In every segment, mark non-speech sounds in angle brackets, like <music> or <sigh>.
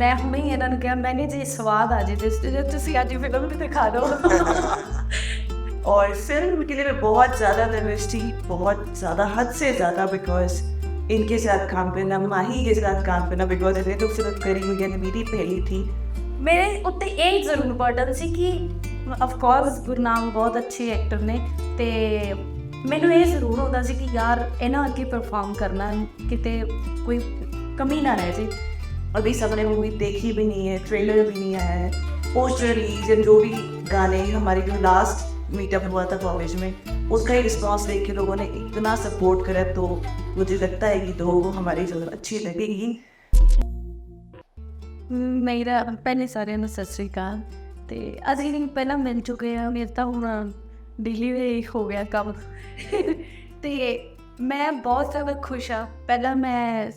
ਮੈਂ ਹੁਣੇ ਹੀ ਇਹਨਾਂ ਨੂੰ ਕਿਹਾ ਮੈਨੇ ਜੇ ਸਵਾਦ ਆ ਜੇ ਤੇ ਤੇ ਤੁਸੀਂ ਅੱਜ ਫਿਲਮ ਵੀ ਦਿਖਾ ਦਿਓ और फिल्म के लिए मैं बहुत ज़्यादा नर्वस थी बहुत ज़्यादा हद से ज़्यादा बिकॉज इनके साथ काम करना माही के साथ काम करना बिकॉज ये तो फिल्म करी हुई है मेरी पहली थी ਮੇਰੇ ਉੱਤੇ ਇਹ ਜ਼ਰੂਰ ਬਰਡਨ ਸੀ ਕਿ ਆਫ ਕੋਰਸ ਗੁਰਨਾਮ ਬਹੁਤ ਅੱਛੇ ਐਕਟਰ ਨੇ ਤੇ ਮੈਨੂੰ ਇਹ ਜ਼ਰੂਰ ਹੁੰਦਾ ਸੀ ਕਿ ਯਾਰ ਇਹਨਾਂ ਅੱਗੇ ਪਰਫਾਰਮ ਕਰਨਾ ਕਿਤੇ ਕੋਈ ਕਮੀ ਨਾ ਰਹਿ ਜੇ अभी सबने मूवी देखी भी नहीं है ट्रेलर भी नहीं आया है पोस्टर रिलीज एंड जो भी गाने हमारी जो लास्ट मीटअप हुआ था कॉलेज में उसका ही रिस्पॉन्स देख के लोगों ने इतना सपोर्ट करा तो मुझे लगता है कि तो वो हमारी फिल्म अच्छी लगेगी ਮੇਰਾ ਪਹਿਲੇ ਸਾਰਿਆਂ ਨੂੰ ਸਤਿ ਸ੍ਰੀ ਅਕਾਲ ਤੇ ਅਸੀਂ ਦਿਨ ਪਹਿਲਾਂ ਮਿਲ ਚੁੱਕੇ ਆ ਮੇਰੇ ਤਾਂ ਹੁਣ ਡਿਲੀਵਰੀ ਹੋ ਗਿਆ ਕੰਮ ਤੇ ਮੈਂ ਬਹੁਤ ਜ਼ਿਆਦਾ ਖੁਸ਼ ਆ ਪਹਿਲਾਂ ਮੈਂ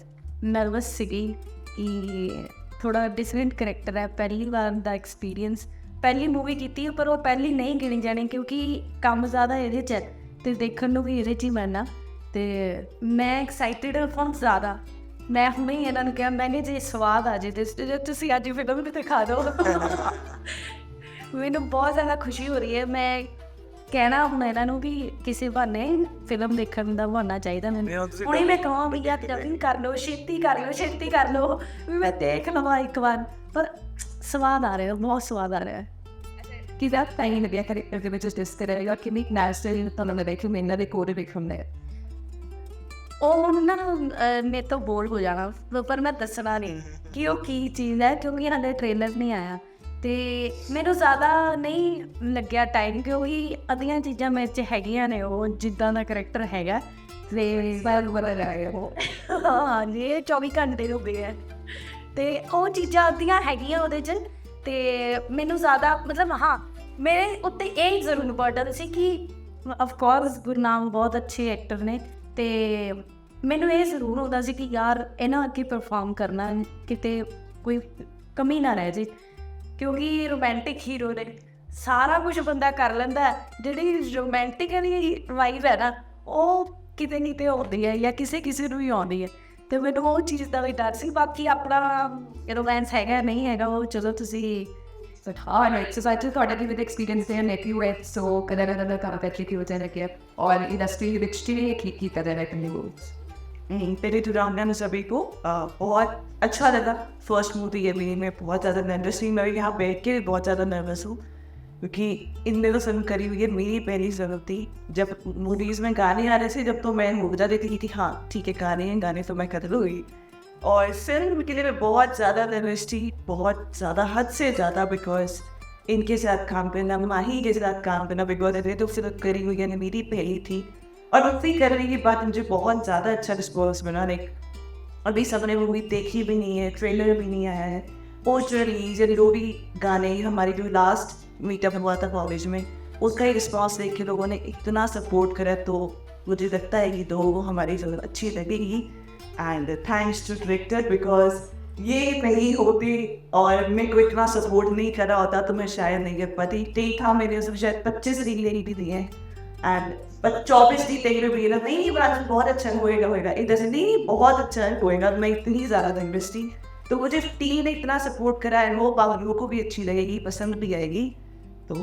ਨਰਵਸ ਸੀਗੀ ਕਿ ਥੋੜਾ ਡਿਫਰੈਂਟ ਕਰੈਕਟਰ ਹੈ। ਪਹਿਲੀ ਵਾਰ ਦਾ ਐਕਸਪੀਰੀਅੰਸ ਪਹਿਲੀ ਮੂਵੀ ਕੀਤੀ ਪਰ ਉਹ ਪਹਿਲੀ ਨਹੀਂ ਗਿਣੀ ਜਾਣੀ ਕਿਉਂਕਿ ਕੰਮ ਜ਼ਿਆਦਾ ਇਹਦੇ ਚ ਹੈ ਤੇ ਦੇਖਣ ਨੂੰ ਵੀ ਇਹਦੇ ਚ ਹੀ ਮਿਲਣਾ ਤੇ ਮੈਂ ਐਕਸਾਈਟਿਡ ਹਾਂ ਜ਼ਿਆਦਾ। ਮੈਂ ਹੁਣੇ ਹੀ ਇਹਨਾਂ ਨੂੰ ਕਿਹਾ ਮੈਨੇ ਜੇ ਸਵਾਦ ਆ ਜੇ ਤੇ ਤੁਸੀਂ ਅੱਜ ਫਿਲਮ ਵੀ ਦਿਖਾ ਦਿਓ। <laughs> ਮੈਨੂੰ ਬਹੁਤ ਜ਼ਿਆਦਾ ਖੁਸ਼ੀ ਹੋ ਰਹੀ ਹੈ। ਮੈਂ ਕਹਿਣਾ ਹੁਣ ਇਹਨਾਂ ਨੂੰ ਵੀ ਕਿਸੇ ਬਹਾਨੇ ਫਿਲਮ ਦੇਖਣ ਦਾ ਬਹਾਨਾ ਚਾਹੀਦਾ ਮੈਨੂੰ। ਹੁਣੇ ਮੈਂ ਕਹਾਂ ਵੀ ਯਾਰ ਜਲਦੀ ਕਰ ਲਓ ਛੇਤੀ ਕਰ ਲਓ ਛੇਤੀ ਕਰ ਲਓ। ਵੀ ਮੈਂ ਦੇਖ ਲਵਾਂ ਇੱਕ ਵਾਰ। ਪਰ ਸਵਾਦ ਆ ਰਿਹਾ ਬਹੁਤ ਸਵਾਦ ਆ ਰਿਹਾ। ਕਿ that time ਲੱਗਿਆ ਕਰੇ ਕਿ ਵਿੱਚ ਤਰ੍ਹਾਂ ਯਾ ਕਿ ਮੇਕ ਨੈਚੁਰਲ ਤਾਂ ਮੈਂ ਦੇਖੂ ਮੈਂ ਇਹਨਾਂ ਦੇ ਕੋਡ ਵੇਖਣ ਦੇ ਉਹ ਹੁਣ ਨਾ ਮੇਰੇ ਤੋਂ ਬੋਲ ਹੋ ਜਾਣਾ ਪਰ ਮੈਂ ਦੱਸਣਾ ਨਹੀਂ ਕਿ ਉਹ ਕੀ ਚੀਜ਼ ਹੈ ਕਿਉਂਕਿ ਹਾਲੇ ਟ੍ਰੇਲਰ ਨਹੀਂ ਆਇਆ। ਤੇ ਮੈਨੂੰ ਜ਼ਿਆਦਾ ਨਹੀਂ ਲੱਗਿਆ ਟਾਈਮ ਕਿਉਂਕਿ ਅਧੀਆਂ ਚੀਜ਼ਾਂ ਮੇਰੇ 'ਚ ਹੈਗੀਆਂ ਨੇ ਉਹ ਜਿੱਦਾਂ ਦਾ ਕਰੈਕਟਰ ਹੈਗਾ। ਤੇ ਬੜਾ ਰਿਹਾ ਉਹ। ਹਾਂ ਜੀ ਇਹ 24 ਘੰਟੇ ਹੋ ਗਏ ਹੈ ਤੇ ਉਹ ਚੀਜ਼ਾਂ ਅੱਧੀਆਂ ਹੈਗੀਆਂ ਉਹਦੇ 'ਚ ਤੇ ਮੈਨੂੰ ਜ਼ਿਆਦਾ ਮਤਲਬ ਹਾਂ ਮੇਰੇ ਉੱਤੇ ਇਹ ਜ਼ਰੂਰ ਬਰਡਨ ਸੀ ਕਿ ਆਫ ਕੋਰਸ ਗੁਰਨਾਮ ਬਹੁਤ ਅੱਛੇ ਐਕਟਰ ਨੇ ਤੇ ਮੈਨੂੰ ਇਹ ਜ਼ਰੂਰ ਹੁੰਦਾ ਸੀ ਕਿ ਯਾਰ ਇਹਨਾਂ ਅੱਗੇ ਪਰਫਾਰਮ ਕਰਨਾ ਕਿਤੇ ਕੋਈ ਕਮੀ ਨਾ ਰਹਿ ਜੇ। ਕਿਉਂਕਿ ਰੋਮਾਂਟਿਕ ਹੀਰੋ ਨੇ। ਸਾਰਾ ਕੁਝ ਬੰਦਾ ਕਰ ਲੈਂਦਾ ਜਿਹੜੀ ਰੋਮਾਂਟਿਕ ਦੀ ਵਾਈਬ ਹੈ ਨਾ, ਉਹ ਕਿਤੇ ਕਿਤੇ ਆਉਂਦੀ ਹੈ ਜਾਂ ਕਿਸੇ ਕਿਸੇ ਨੂੰ ਹੀ ਆਉਂਦੀ ਹੈ। ਤੇ ਮੈਨੂੰ ਉਹ ਚੀਜ਼ ਦਾ ਵੀ ਡਰ ਸੀ। ਬਾਕੀ ਆਪਣਾ ਰੋਮਾਂਸ ਹੈਗਾ, ਨਹੀਂ ਹੈਗਾ, ਉਹ ਚਲੋ ਤੁਸੀਂ ਸੋ ਹਾਂ ਨਾ ਸੋਸਾਇਟੀ ਤੁਹਾਡੇ ਵੀ ਵਿਦ ਐਕਸਪੀਰੀਅੰਸ ਦੇ ਨੇ? ਕਿ ਉਹ ਸੋ ਕਦੇ ਨਾ ਕਦੇ ਕਰ ਪੈਟਰੀ ਕੀ ਹੋ ਜਾਏ ਕਿ ਔਰ ਇੰਡਸਟਰੀ ਵਿੱਚ ਕੀ ਕੀ ਕੀ ਕਦੇ ਨਾ ਕਦੇ पहले तो राम नाम सभी को बहुत अच्छा लगा। फ़र्स्ट मूवी है मेरी मैं बहुत ज़्यादा नर्वस थी। मैं यहाँ बैठ के बहुत ज़्यादा नर्वस हूँ, क्योंकि इनने तो फ़िल्म करी हुई है, मेरी पहली फ़िल्म थी। जब मूवीज़ में गाने आ रहे थे, जब तो मैं मुर्जा देती थी कि हाँ ठीक है, गाने हैं, गाने तो मैं कर लूँगी। और फ़िल्म के लिए मैं बहुत ज़्यादा नर्वस थी, बहुत ज़्यादा हद से ज़्यादा बिकॉज़ इनके साथ काम करना, माही के साथ काम करना बिकॉज़ ये तो फ़िल्म करी हुई है, मेरी पहली थी। और मूवी करने के बाद मुझे बहुत ज़्यादा अच्छा रिस्पॉन्स मिला लाइक अभी सबने मूवी देखी भी नहीं है ट्रेलर भी नहीं आया है पोस्टर रिलीज़ या जो भी गाने हमारी जो लास्ट मीटअप हुआ था कॉलेज में, उसका ही रिस्पॉन्स देख के लोगों ने इतना सपोर्ट करा तो मुझे लगता है कि तो वो हमारी फ़िल्म अच्छी लगेगी। And thanks to director because ये नहीं होती और मेरे को इतना सपोर्ट नहीं करा होता तो मैं शायद नहीं कर पाती। ठीक था मेरे, उसमें शायद पच्चीस रील भी दिए एंड मतलब चौबीस जीतेंगे भी नहीं नहीं नहीं अच्छा, बहुत अच्छा होएगा होएगा। इधर से नहीं नहीं, बहुत अच्छा होएगा। मैं इतनी ज़्यादा धनबिश तो मुझे टीम ने इतना सपोर्ट करा है वो बाबू को भी अच्छी लगेगी, पसंद भी आएगी तो